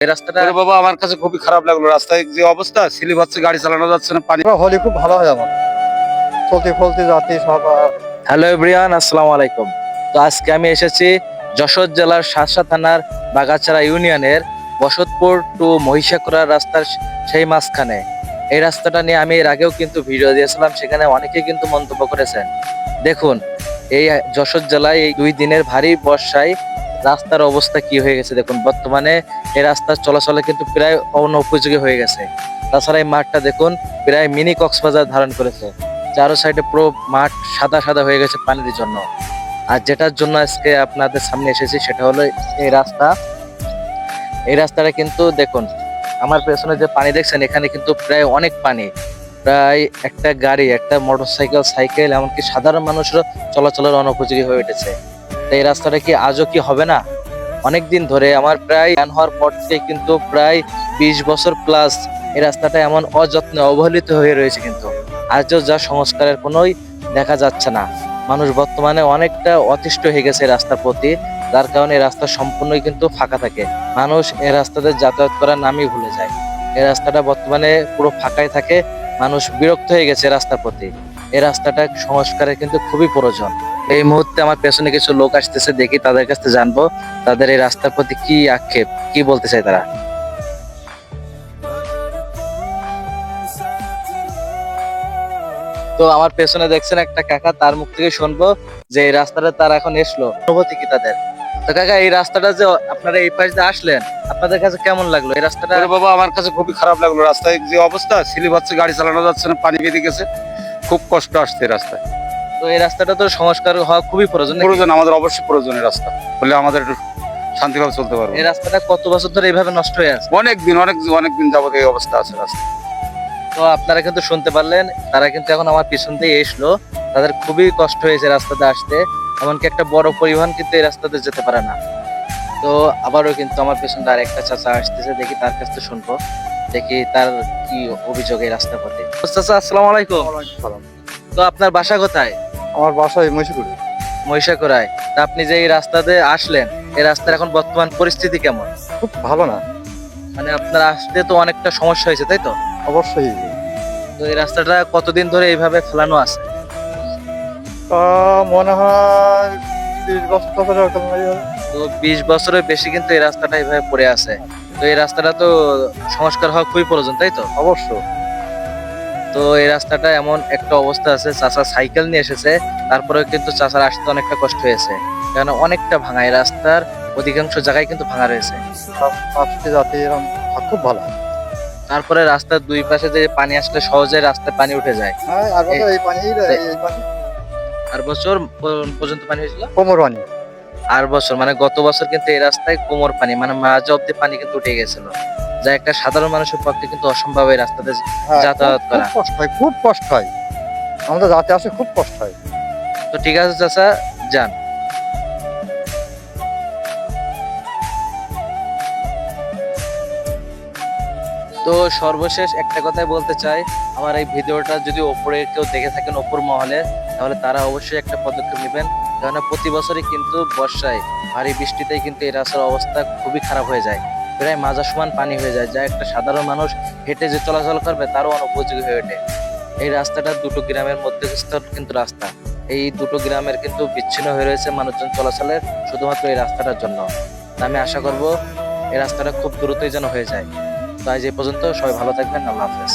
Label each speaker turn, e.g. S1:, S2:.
S1: এই রাস্তাটা
S2: বাবা আমার কাছে খুবই খারাপ লাগল। রাস্তায় যে অবস্থা হচ্ছে গাড়ি চালানো যাচ্ছে না পানি
S3: হলে খুব ভালো হয় আমার চলতে ফলতে যাতে সব
S1: হ্যালো এভরিওয়ান আসসালামু আলাইকুম। তো আজকে আমি এসেছি যশোর জেলার শাসা থানার বাগাছড়া ইউনিয়নের বসতপুর টু মহিষাকুড়া রাস্তার সেই মাঝখানে। এই রাস্তাটা নিয়ে আমি এর আগেও কিন্তু ভিডিও দিয়েছিলাম সেখানে অনেকেই কিন্তু মন্তব্য করেছেন। দেখুন এই যশোর জেলায় এই দুই দিনের ভারী বর্ষায় রাস্তার অবস্থা কি হয়ে গেছে দেখুন, বর্তমানে এই রাস্তার চলাচলে কিন্তু প্রায় অনুপযোগী হয়ে গেছে। তাছাড়া এই মাঠটা দেখুন, প্রায় মিনি কক্সবাজার ধারণ করেছে। চারো সাইডে পুরো মাঠ সাদা সাদা হয়ে গেছে পানির জন্য। আর যেটার জন্য আজকে আপনাদের সামনে এসেছি সেটা হলো এই রাস্তা। এই রাস্তাটা কিন্তু দেখুন, আমার পেছনে যে পানি দেখছেন, এখানে কিন্তু প্রায় অনেক পানি। প্রায় একটা গাড়ি, একটা মোটরসাইকেল, সাইকেল, এমনকি সাধারণ মানুষেরও চলাচলের অনুপযোগী হয়ে উঠেছে। তো এই রাস্তাটা কি আজও কি হবে না? অনেক দিন ধরে আমার প্রায় জ্ঞান হওয়ার পর থেকে কিন্তু প্রায় বিশ বছর প্লাস এই রাস্তাটা এমন অযত্নে অবহেলিত হয়ে রয়েছে কিন্তু। আজও যা সংস্কারের কোনোই দেখা যাচ্ছে না। মানুষ বর্তমানে অনেকটা অতিষ্ঠ হয়ে গেছে রাস্তার প্রতি, যার কারণে এই রাস্তা সম্পূর্ণই কিন্তু ফাঁকা থাকে। মানুষ এই রাস্তাতে যাতায়াত করার নামই ভুলে যায়। এই রাস্তাটা বর্তমানে পুরো ফাঁকাই থাকে। মানুষ বিরক্ত হয়ে গেছে রাস্তার প্রতি। এই রাস্তাটা সংস্কারের কিন্তু খুবই প্রয়োজন। এই মুহূর্তে আমার পেছনে কিছু লোক আসতেছে, দেখি তাদের কাছ থেকে জানব তাদের এই রাস্তার প্রতি কি আক্ষেপ, কি বলতে চায় তারা। তো আমার পেছনে দেখছেন একটা কাকা, তার মুখ থেকে শুনব যে এই রাস্তাটা তার এখন এসলো। অনুভূতি কি তাদের? তো কাকা, এই রাস্তাটা যে আপনারা এই পাশ দিয়ে আসলেন, আপনাদের কাছে কেমন লাগল? এই রাস্তাটা
S2: বাবা, আমার কাছে খুবই খারাপ লাগল। রাস্তায় যে অবস্থা সিলি হচ্ছে গাড়ি চালানো যাচ্ছে না, পানি বেরিয়ে গেছে। খুব কষ্ট আসছে রাস্তায়।
S1: তো এই রাস্তাটা তো সংস্কার হওয়া খুবই প্রয়োজন
S2: প্রয়োজন আমাদের অবশ্যই প্রয়োজন এই রাস্তা। বলে আমাদের একটু শান্তিভাবে চলতে পারব।
S1: এই রাস্তাটা কত বছর ধরে এইভাবে নষ্ট হয়ে আছে?
S2: অনেক দিন অনেক অনেক দিন যাবত এই অবস্থা আছে রাস্তা
S1: তো আপনারা কিন্তু শুনতে পারলেন তারা কিন্তু এখন আমার পিছন দিয়ে এসলো। তাদের খুবই কষ্ট হয়েছে রাস্তাতে আসতে। এমনকি একটা বড় পরিবহন কিন্তু এই রাস্তাতে যেতে পারে না। তো আবারও কিন্তু আমার পেছনে আর একটা চাচা আসতেছে দেখি তার কাছ থেকে শুনব। দেখি তার কি অভিযোগ এই রাস্তার প্রতি তো চাচা আসসালামু আলাইকুম। তো আপনার বাসা কোথায়?
S3: আমার বাসায় মহিষগুড়ি
S1: মহিষাকুড়ায়। তা আপনি যে এই রাস্তাতে আসলেন এই রাস্তার এখন বর্তমান পরিস্থিতি কেমন?
S3: খুব ভালো না।
S1: মানে আপনার আসতে তো অনেকটা সমস্যা হয়েছে তাই তো?
S3: অবশ্যই।
S1: তো এই রাস্তাটা কতদিন ধরে এইভাবে ফেলানো আছে?
S3: তা মনে হয় তিরিশ বছর হয়ে। যাবে।
S1: তো বিশ বছরের বেশি কিন্তু এই রাস্তাটা এইভাবে পড়ে আছে। তো এই রাস্তাটা তো সংস্কার হওয়া খুবই প্রয়োজন তাই তো?
S3: অবশ্য।
S1: তো এই রাস্তাটা এমন একটা অবস্থা আছে চাচা সাইকেল নিয়ে এসেছে তারপরেও কিন্তু চাচার আসতে অনেকটা কষ্ট হয়েছে। কারণ অনেকটা ভাঙা এই রাস্তার অধিকাংশ জায়গায় কিন্তু ভাঙা রয়েছে।
S3: খুব ভালো।
S1: তারপরে রাস্তার দুই পাশে যে পানি আসলে সহজে রাস্তায় পানি উঠে যায়।
S3: হ্যাঁ আর বছর
S1: পর্যন্ত পানি হয়েছিল?
S3: কোমর পানি।
S1: আর বছর মানে গত বছর কিন্তু এই রাস্তায় কোমর পানি মানে মাঝ অব্দি পানি কিন্তু উঠে গেছিল। যা একটা সাধারণ মানুষের পক্ষে কিন্তু অসম্ভব এই রাস্তাতে
S3: হ্যাঁ,
S1: যাতায়াত করা।
S3: কষ্ট হয় খুব কষ্ট হয়। আমাদের যাতে আসে খুব কষ্ট হয়।
S1: তো ঠিক আছে চাচা যান। তো সর্বশেষ একটা কথাই বলতে চাই আমার এই ভিডিওটা যদি ওপরে কেউ দেখে থাকেন ওপর মহলে তাহলে তারা অবশ্যই একটা পদক্ষেপ নেবেন। কেননা প্রতি বছরই কিন্তু বর্ষায় ভারী বৃষ্টিতেই কিন্তু এই রাস্তার অবস্থা খুবই খারাপ হয়ে যায়। প্রায় মাজা সমান পানি হয়ে যায়, যা একটা সাধারণ মানুষ হেঁটে যে চলাচল করবে তারও অনুপযোগী হয়ে ওঠে। এই রাস্তাটা দুটো গ্রামের মধ্যে কিন্তু রাস্তা। এই দুটো গ্রামের কিন্তু বিচ্ছিন্ন হয়ে রয়েছে মানুষজন চলাচলের শুধুমাত্র এই রাস্তাটার জন্য। আমি আশা করব, এই রাস্তাটা খুব দ্রুতই যেন হয়ে যায়। তাই যে পর্যন্ত সবাই ভালো থাকবেন, আল্লাহ হাফেজ।